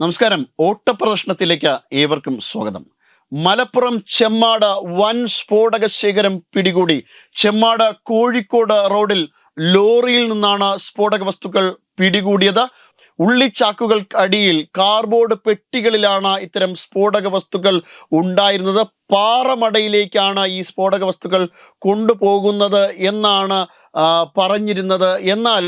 നമസ്കാരം. ഓട്ടപ്രദർശനത്തിലേക്ക് ഏവർക്കും സ്വാഗതം. മലപ്പുറം ചെമ്മാട് വൻ സ്ഫോടക ശേഖരം പിടികൂടി. ചെമ്മാട് കോഴിക്കോട് റോഡിൽ ലോറിയിൽ നിന്നാണ് സ്ഫോടക വസ്തുക്കൾ പിടികൂടിയത്. ഉള്ളിച്ചാക്കുകൾ അടിയിൽ കാർബോർഡ് പെട്ടികളിലാണ് ഇത്തരം സ്ഫോടക വസ്തുക്കൾ ഉണ്ടായിരുന്നത്. പാറമടയിലേക്കാണ് ഈ സ്ഫോടക വസ്തുക്കൾ കൊണ്ടുപോകുന്നത് എന്നാണ് പറഞ്ഞിരുന്നത്. എന്നാൽ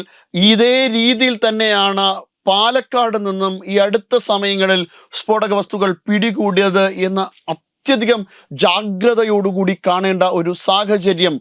ഇതേ രീതിയിൽ തന്നെയാണ് പാലക്കാട് നിന്നും ഈ അടുത്ത സമയങ്ങളിൽ സ്ഫോടക വസ്തുക്കൾ പിടികൂടിയത് എന്ന അത്യധികം ജാഗ്രതയോടുകൂടി കാണേണ്ട ഒരു സാഹചര്യം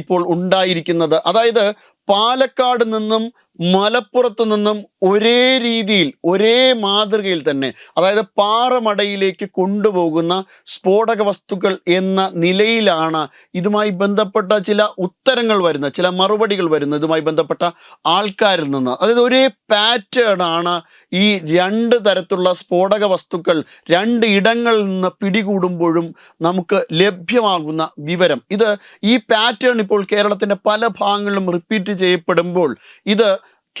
ഇപ്പോൾ ഉണ്ടായിരിക്കുന്നത്. അതായത് പാലക്കാട് നിന്നും മലപ്പുറത്ത് നിന്നും ഒരേ രീതിയിൽ ഒരേ മാതൃകയിൽ തന്നെ അതായത് പാറമടയിലേക്ക് കൊണ്ടുപോകുന്ന സ്ഫോടക വസ്തുക്കൾ എന്ന നിലയിലാണ് ഇതുമായി ബന്ധപ്പെട്ട ചില ഉത്തരങ്ങൾ വരുന്ന ചില മറുപടികൾ വരുന്ന ഇതുമായി ബന്ധപ്പെട്ട ആൾക്കാരിൽ നിന്ന്. അതായത് ഒരേ പാറ്റേൺ ആണ് ഈ രണ്ട് തരത്തിലുള്ള സ്ഫോടക വസ്തുക്കൾ രണ്ട് ഇടങ്ങളിൽ നിന്ന് പിടികൂടുമ്പോഴും നമുക്ക് ലഭ്യമാകുന്ന വിവരം. ഇത് ഈ പാറ്റേൺ ഇപ്പോൾ കേരളത്തിന്റെ പല ഭാഗങ്ങളിലും റിപ്പീറ്റ് ചെയ്യപ്പെടുമ്പോൾ ഇത്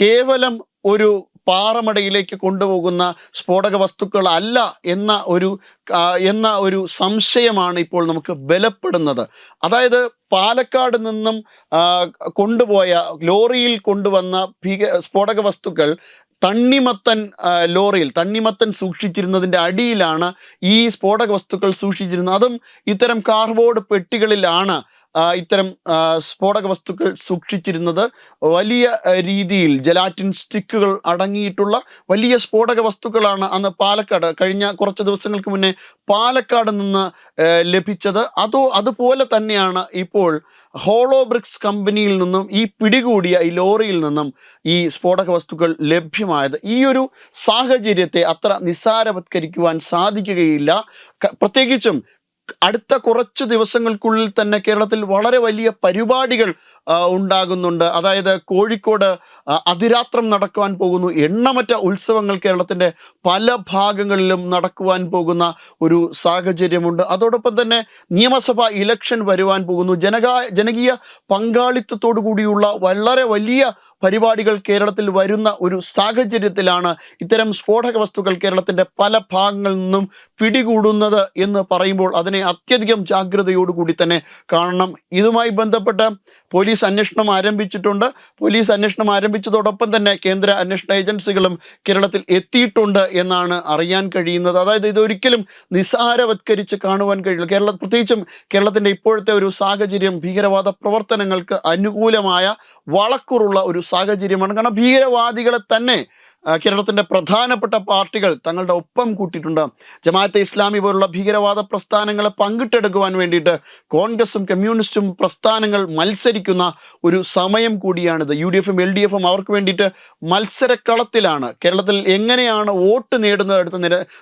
കേവലം ഒരു പാറമടയിലേക്ക് കൊണ്ടുപോകുന്ന സ്ഫോടക വസ്തുക്കൾ അല്ല എന്ന ഒരു എന്ന ഒരു സംശയമാണ് ഇപ്പോൾ നമുക്ക് ബലപ്പെടുന്നത്. അതായത് പാലക്കാട് നിന്നും കൊണ്ടുപോയ ലോറിയിൽ കൊണ്ടുവന്ന ഭീക സ്ഫോടക വസ്തുക്കൾ തണ്ണിമത്തൻ ലോറിയിൽ തണ്ണിമത്തൻ സൂക്ഷിച്ചിരുന്നതിന്റെ അടിയിലാണ് ഈ സ്ഫോടക വസ്തുക്കൾ സൂക്ഷിച്ചിരുന്നത്. അതും ഇത്തരം കാർബോർഡ് പെട്ടികളിലാണ് ഇത്തരം സ്ഫോടക വസ്തുക്കൾ സൂക്ഷിച്ചിരുന്നത് വലിയ രീതിയിൽ ജലാറ്റിൻ സ്റ്റിക്കുകൾ അടങ്ങിയിട്ടുള്ള വലിയ സ്ഫോടക വസ്തുക്കളാണ് അന്ന് പാലക്കാട് കഴിഞ്ഞ കുറച്ച് ദിവസങ്ങൾക്ക് മുന്നേ പാലക്കാട് നിന്ന് ലഭിച്ചത്. അതോ അതുപോലെ തന്നെയാണ് ഇപ്പോൾ ഹോളോ ബ്രിക്സ് കമ്പനിയിൽ നിന്നും ഈ പിടികൂടിയ ഈ ലോറിയിൽ നിന്നും ഈ സ്ഫോടക വസ്തുക്കൾ ലഭ്യമായത്. ഈ ഒരു സാഹചര്യത്തെ അത്ര നിസ്സാരവത്കരിക്കുവാൻ സാധിക്കുകയില്ല. പ്രത്യേകിച്ചും അടുത്ത കുറച്ച് ദിവസങ്ങൾക്കുള്ളിൽ തന്നെ കേരളത്തിൽ വളരെ വലിയ പരിപാടികൾ ഉണ്ടാകുന്നുണ്ട്. അതായത് കോഴിക്കോട് അതിരാത്രം നടക്കുവാൻ പോകുന്നു. എണ്ണമറ്റ ഉത്സവങ്ങൾ കേരളത്തിന്റെ പല ഭാഗങ്ങളിലും നടക്കുവാൻ പോകുന്ന ഒരു സാഹചര്യമുണ്ട്. അതോടൊപ്പം തന്നെ നിയമസഭാ ഇലക്ഷൻ വരുവാൻ പോകുന്നു. ജനകാ ജനകീയ പങ്കാളിത്തത്തോടു കൂടിയുള്ള വളരെ വലിയ പരിപാടികൾ കേരളത്തിൽ വരുന്ന ഒരു സാഹചര്യത്തിലാണ് ഇത്തരം സ്ഫോടക വസ്തുക്കൾ കേരളത്തിന്റെ പല ഭാഗങ്ങളിൽ നിന്നും പിടികൂടുന്നത് എന്ന് പറയുമ്പോൾ അതിനെ അത്യധികം ജാഗ്രതയോടുകൂടി തന്നെ കാണണം. ഇതുമായി ബന്ധപ്പെട്ട് പോലീസ് അന്വേഷണം ആരംഭിച്ചിട്ടുണ്ട്. പോലീസ് അന്വേഷണം ആരംഭിച്ചതോടൊപ്പം തന്നെ കേന്ദ്ര അന്വേഷണ ഏജൻസികളും കേരളത്തിൽ എത്തിയിട്ടുണ്ട് എന്നാണ് അറിയാൻ കഴിയുന്നത്. അതായത് ഇതൊരിക്കലും നിസ്സാരവത്കരിച്ച് കാണുവാൻ കഴിയില്ല. കേരള പ്രത്യേകിച്ചും കേരളത്തിന്റെ ഇപ്പോഴത്തെ ഒരു സാഹചര്യം ഭീകരവാദ പ്രവർത്തനങ്ങൾക്ക് അനുകൂലമായ വളക്കുറുള്ള ഒരു സാഹചര്യമാണ്. കാരണം ഭീകരവാദികളെ തന്നെ കേരളത്തിന്റെ പ്രധാനപ്പെട്ട പാർട്ടികൾ തങ്ങളുടെ ഒപ്പം കൂട്ടിയിട്ടുണ്ട്. ജമാഅത്തെ ഇസ്ലാമി പോലുള്ള ഭീകരവാദ പ്രസ്ഥാനങ്ങളെ പങ്കിട്ടെടുക്കുവാൻ വേണ്ടിയിട്ട് കോൺഗ്രസും കമ്മ്യൂണിസ്റ്റും പ്രസ്ഥാനങ്ങൾ മത്സരിക്കുന്ന ഒരു സമയം കൂടിയാണിത്. യു ഡി എഫും എൽ ഡി എഫും അവർക്ക് വേണ്ടിയിട്ട് മത്സരക്കളത്തിലാണ്. കേരളത്തിൽ എങ്ങനെയാണ് വോട്ട് നേടുന്നത് അടുത്ത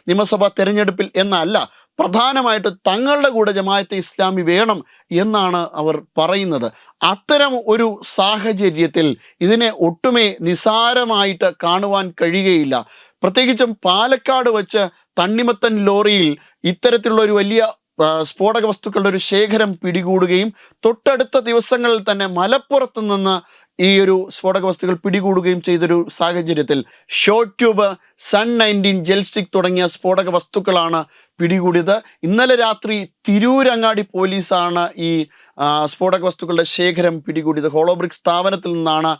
നിയമസഭാ തെരഞ്ഞെടുപ്പിൽ എന്നല്ല പ്രധാനമായിട്ട് തങ്ങളുടെ കൂടെ ജമാഅത്തെ ഇസ്ലാമി വേണം എന്നാണ് അവർ പറയുന്നത്. അത്തരം ഒരു സാഹചര്യത്തിൽ ഇതിനെ ഒട്ടുമേ നിസാരമായിട്ട് കാണുവാൻ കഴിയുകയില്ല. പ്രത്യേകിച്ചും പാലക്കാട് വെച്ച് തണ്ണിമത്തൻ ലോറിയിൽ ഇത്തരത്തിലുള്ള ഒരു വലിയ സ്ഫോടക വസ്തുക്കളുടെ ഒരു ശേഖരം പിടികൂടുകയും തൊട്ടടുത്ത ദിവസങ്ങളിൽ തന്നെ മലപ്പുറത്ത് നിന്ന് ഈ ഒരു സ്ഫോടക വസ്തുക്കൾ പിടികൂടുകയും ചെയ്തൊരു സാഹചര്യത്തിൽ short tube sun nineteen gel stick തുടങ്ങിയ സ്ഫോടക വസ്തുക്കളാണ് പിടികൂടിയത്. ഇന്നലെ രാത്രി തിരൂരങ്ങാടി പോലീസാണ് ഈ സ്ഫോടക വസ്തുക്കളുടെ ശേഖരം പിടികൂടിയത്. ഹോളോബ്രിക് സ്ഥാപനത്തിൽ നിന്നാണ്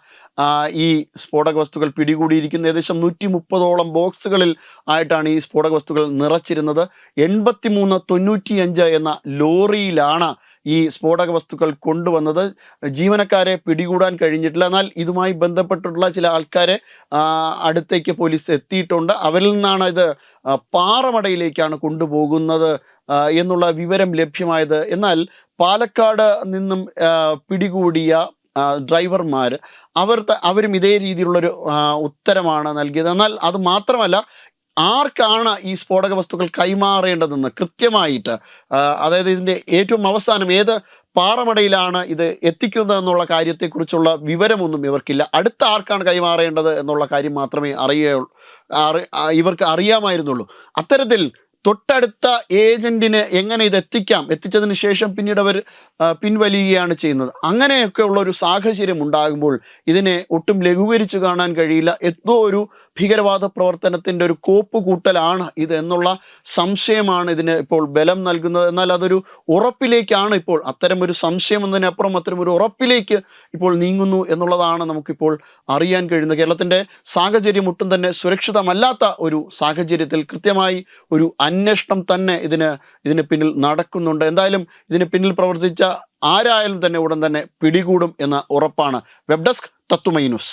ഈ സ്ഫോടക വസ്തുക്കൾ പിടികൂടിയിരിക്കുന്നത്. ഏകദേശം നൂറ്റി മുപ്പതോളം ബോക്സുകളിൽ ആയിട്ടാണ് ഈ സ്ഫോടക വസ്തുക്കൾ നിറച്ചിരുന്നത്. എൺപത്തിമൂന്ന് തൊണ്ണൂറ്റിയഞ്ച് എന്ന ലോറിയിലാണ് ഈ സ്ഫോടക വസ്തുക്കൾ കൊണ്ടുവന്നത് ജീവനക്കാരെ പിടികൂടാൻ കഴിഞ്ഞിട്ടില്ല. എന്നാൽ ഇതുമായി ബന്ധപ്പെട്ടിട്ടുള്ള ചില ആൾക്കാരെ അടുത്തേക്ക് പോലീസ് എത്തിയിട്ടുണ്ട്. അവരിൽ നിന്നാണ് ഇത് പാറമടയിലേക്കാണ് കൊണ്ടുപോകുന്നത് എന്നുള്ള വിവരം ലഭ്യമായത്. എന്നാൽ പാലക്കാട് നിന്നും പിടികൂടിയ ഡ്രൈവർമാർ അവർ അവരും ഇതേ രീതിയിലുള്ളൊരു ഉത്തരമാണ് നൽകിയത്. എന്നാൽ അത് മാത്രമല്ല ആർക്കാണ് ഈ സ്ഫോടക വസ്തുക്കൾ കൈമാറേണ്ടതെന്ന് കൃത്യമായിട്ട് അതായത് ഇതിന്റെ ഏറ്റവും അവസാനം ഏത് പാറമടയിലാണ് ഇത് എത്തിക്കുന്നത് എന്നുള്ള കാര്യത്തെക്കുറിച്ചുള്ള വിവരമൊന്നും ഇവർക്കില്ല. അടുത്ത ആർക്കാണ് കൈമാറേണ്ടത് എന്നുള്ള കാര്യം മാത്രമേ അറിയുള്ളൂ ഇവർക്ക് അറിയാമായിരുന്നുള്ളൂ. അത്തരത്തിൽ തൊട്ടടുത്ത ഏജന്റിന് എങ്ങനെ ഇത് എത്തിക്കാം? എത്തിച്ചതിന് ശേഷം പിന്നീട് അവർ പിൻവലിയുകയാണ് ചെയ്യുന്നത്. അങ്ങനെയൊക്കെ ഉള്ള ഒരു സാഹചര്യം ഉണ്ടാകുമ്പോൾ ഇതിനെ ഒട്ടും ലഘൂകരിച്ചു കാണാൻ കഴിയില്ല. എന്തോ ഒരു ഭീകരവാദ പ്രവർത്തനത്തിന്റെ ഒരു കോപ്പ് കൂട്ടലാണ് ഇത് എന്നുള്ള സംശയമാണ് ഇതിന് ഇപ്പോൾ ബലം നൽകുന്നത്. എന്നാൽ അതൊരു ഉറപ്പിലേക്കാണ് ഇപ്പോൾ അത്തരം ഒരു സംശയം എന്നതിനപ്പുറം അത്തരം ഒരു ഉറപ്പിലേക്ക് ഇപ്പോൾ നീങ്ങുന്നു എന്നുള്ളതാണ് നമുക്കിപ്പോൾ അറിയാൻ കഴിയുന്നത്. കേരളത്തിന്റെ സാഹചര്യം ഒട്ടും തന്നെ സുരക്ഷിതമല്ലാത്ത ഒരു സാഹചര്യത്തിൽ കൃത്യമായി ഒരു അന്വേഷണം തന്നെ ഇതിന് ഇതിന് പിന്നിൽ നടക്കുന്നുണ്ട്. എന്തായാലും ഇതിന് പിന്നിൽ പ്രവർത്തിച്ച ആരായാലും തന്നെ ഉടൻ തന്നെ പിടികൂടും എന്ന ഉറപ്പാണ്. വെബ് ഡെസ്ക് തത്തുമൈ news.